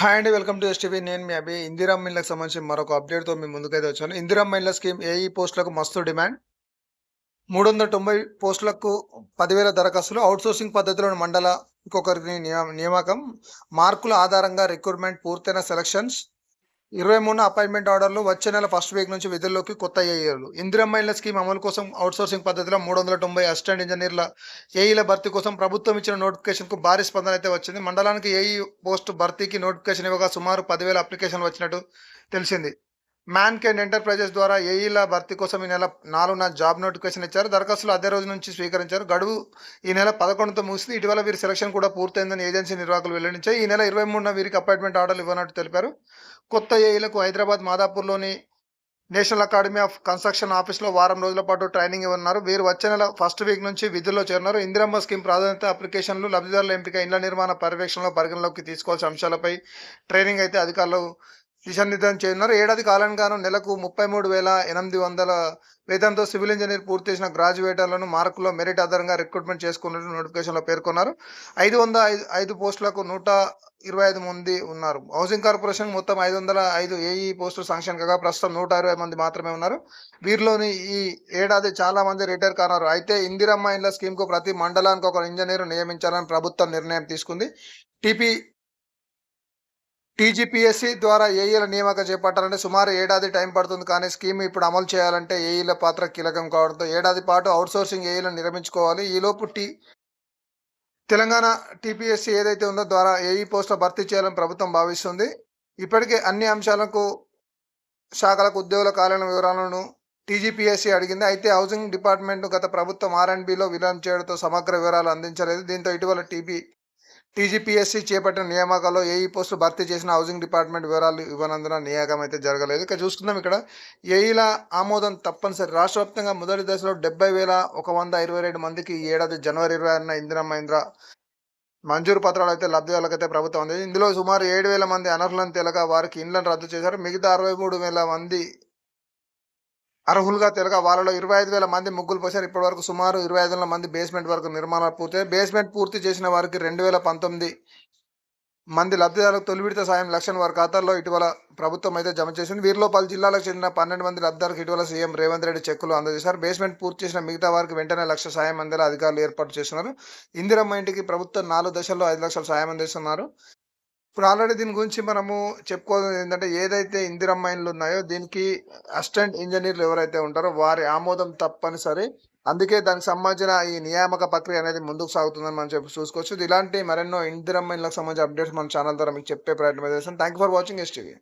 Hi అండి welcome to STV నేను మీ అభి. ఇందిరా మిల్లకు సంబంధించి మరొక అప్డేట్తో మీ ముందుకైతే వచ్చాను. ఇందిరా మిల్ల స్కీమ్ ఏఈ పోస్టులకు మస్తు డిమాండ్. మూడు వందల తొంభై పోస్టులకు పదివేల దరఖాస్తులు. అవుట్సోర్సింగ్ పద్ధతిలోని మండల ఇంకొకరికి నియమ- నియామకం. మార్కుల ఆధారంగా రిక్రూట్మెంట్ పూర్తయిన సెలక్షన్స్ ఇరవై మూడు అపాయింట్మెంట్ ఆర్డర్లు వచ్చే నెల ఫస్ట్ వీక్ నుంచి విధుల్లోకి కొత్త ఏఈలు ఇందిరమ్మైల స్కీమ్ అమలు కోసం అవుట్సోర్సింగ్ పద్ధతిలో మూడు వందల తొంభై అసిస్టెంట్ ఇంజనీర్ల ఏఈల భర్తీ కోసం ప్రభుత్వం ఇచ్చిన నోటిఫికేషన్కు భారీ స్పందన అయితే వచ్చింది. మండలానికి ఏఈ పోస్ట్ భర్తీకి నోటిఫికేషన్ ఇవ్వగా సుమారు పదివేల అప్లికేషన్లు వచ్చినట్టు తెలిసింది. మ్యాన్ కెండ్ ఎంటర్ప్రైజెస్ ద్వారా ఏఈల భర్తీ కోసం ఈ నెల నాలుగున జాబ్ నోటిఫికేషన్ ఇచ్చారు. దరఖాస్తులు అదే రోజు నుంచి స్వీకరించారు. గడువు ఈ నెల పదకొండుతో ముగిసింది. ఇటీవల వీరి సెలక్షన్ కూడా పూర్తయిందని ఏజెన్సీ నిర్వాహకులు వెల్లడించాయి. ఈ నెల ఇరవై మూడున వీరికి అపాయింట్మెంట్ ఆర్డర్లు ఇవ్వనట్టు తెలిపారు. కొత్త ఏఈలకు హైదరాబాద్ మాదాపూర్లోని నేషనల్ అకాడమీ ఆఫ్ కన్స్ట్రక్షన్ ఆఫీస్లో వారం రోజుల పాటు ట్రైనింగ్ ఇవ్వనున్నారు. వీరు వచ్చే నెల ఫస్ట్ వీక్ నుంచి విధుల్లో చేరినారు ఇందిరమ్మ స్కీమ్ ప్రాధాన్యత అప్లికేషన్లు లబ్ధిదారుల ఎంపిక ఇండ్ల నిర్మాణ పర్యవేక్షణలో పరిగణలోకి తీసుకోవాల్సిన అంశాలపై ట్రైనింగ్ అయితే అధికారులు దిశానిర్దేశం చేయనున్నారు. ఏడాది కాలం నెలకు ముప్పై మూడు వేల ఎనిమిది వందల వేతనంతో సివిల్ ఇంజనీర్ పూర్తి చేసిన గ్రాడ్యుయేటర్లను మార్కుల్లో మెరిట్ ఆధారంగా రిక్రూట్మెంట్ చేసుకున్నట్టు నోటిఫికేషన్లో పేర్కొన్నారు. ఐదు వందల ఐదు ఐదు పోస్టులకు నూట ఇరవై ఐదు మంది ఉన్నారు. హౌసింగ్ కార్పొరేషన్ మొత్తం ఐదు వందల ఐదు ఏఈ పోస్టులు శాంక్షన్ కాగా ప్రస్తుతం నూట ఇరవై మంది మాత్రమే ఉన్నారు. వీరిలోని ఈ ఏడాది చాలా మంది రిటైర్ కానున్నారు. అయితే ఇందిరమ్మ ఇండ్ల స్కీమ్కు ప్రతి మండలానికి ఒక ఇంజనీర్ నియమించాలని ప్రభుత్వం నిర్ణయం తీసుకుంది. టీపీ టీజీపీఎస్సీ ద్వారా ఏఈల నియామకం చేపట్టాలంటే సుమారు ఏడాది టైం పడుతుంది కానీ స్కీమ్ ఇప్పుడు అమలు చేయాలంటే ఏఈల పాత్ర కీలకం కావడంతో ఏడాది పాటు అవుట్సోర్సింగ్ ఏఈలను నిర్మించుకోవాలి. ఈలోపు టీ తెలంగాణ టీపీఎస్సీ ఏదైతే ఉందో ద్వారా ఏఈ పోస్టుల భర్తీ చేయాలని ప్రభుత్వం భావిస్తుంది. ఇప్పటికే అన్ని అంశాలకు శాఖలకు ఉద్యోగుల కాలం వివరాలను టీజీపీఎస్సీ అడిగింది. అయితే హౌసింగ్ డిపార్ట్మెంట్ గత ప్రభుత్వం ఆర్ అండ్ బిలో విలీనం చేయడంతో సమగ్ర వివరాలు అందించలేదు. దీంతో ఇటీవల టీబీ టీజీపీఎస్సీ చేపట్టిన నియామకాల్లో ఏఈ పోస్టు భర్తీ చేసిన హౌసింగ్ డిపార్ట్మెంట్ వివరాలు ఇవ్వనందున నియామకం అయితే జరగలేదు. ఇక చూసుకుందాం ఇక్కడ. ఏఈల ఆమోదం తప్పనిసరి. రాష్ట్ర వ్యాప్తంగా మొదటి దశలో డెబ్బై వేల ఒక వంద ఇరవై రెండు మందికి ఈ ఏడాది జనవరి ఇరవై ఆరున ఇందిరా మహేంద్ర మంజూరు పత్రాలు అయితే లబ్ధిదారులకైతే ప్రభుత్వం ఉంది ఇందులో సుమారు ఏడు వేల మంది అనర్హులను తెలక వారికి ఇండ్లను రద్దు చేశారు. మిగతా అరవై మూడు వేల మంది అర్హులుగా తెలక వాళ్ళలో ఇరవై ఐదు వేల మంది ముగ్గులు పోసారు ఇప్పటి వరకు సుమారు ఇరవై ఐదు వేల మంది బేస్మెంట్ వరకు నిర్మాణాలు పూర్తి బేస్మెంట్ పూర్తి చేసిన వారికి రెండు వేల పంతొమ్మిది మంది లబ్ధిదారులకు తొలి విడత సాయం లక్షల వారి ఖాతాల్లో ఇటీవల ప్రభుత్వం అయితే జమ చేసింది. వీరిలో పలు జిల్లాలకు చెందిన పన్నెండు మంది లబ్ధిదారులకు ఇటీవల సీఎం రేవంత్ రెడ్డి చెక్కులు అందజేశారు. బేస్మెంట్ పూర్తి చేసిన మిగతా వారికి వెంటనే లక్ష సాయం అందేలా అధికారులు ఏర్పాటు చేస్తున్నారు. ఇందిరమ్మ ఇంటికి ప్రభుత్వం నాలుగు దశల్లో ఐదు లక్షల సాయం అందిస్తున్నారు. ఇప్పుడు ఆల్రెడీ దీని గురించి మనము చెప్పుకోవాలి ఏంటంటే ఏదైతే ఇందిరమ్మ మైన్లు ఉన్నాయో దీనికి అసిస్టెంట్ ఇంజనీర్లు ఎవరైతే ఉంటారో వారి ఆమోదం తప్పనిసరి. అందుకే దానికి సంబంధించిన ఈ నియామక ప్రక్రియ అనేది ముందుకు సాగుతుందని మనం చెప్పి చూసుకోవచ్చు. ఇలాంటి మరెన్నో ఇందిరమ్మ మైన్లకు సంబంధించిన అప్డేట్స్ మన ఛానల్ ద్వారా మీకు చెప్పే ప్రయత్నం చేస్తాం థ్యాంక్ ఫర్ వాచింగ్ ఎస్టీవీ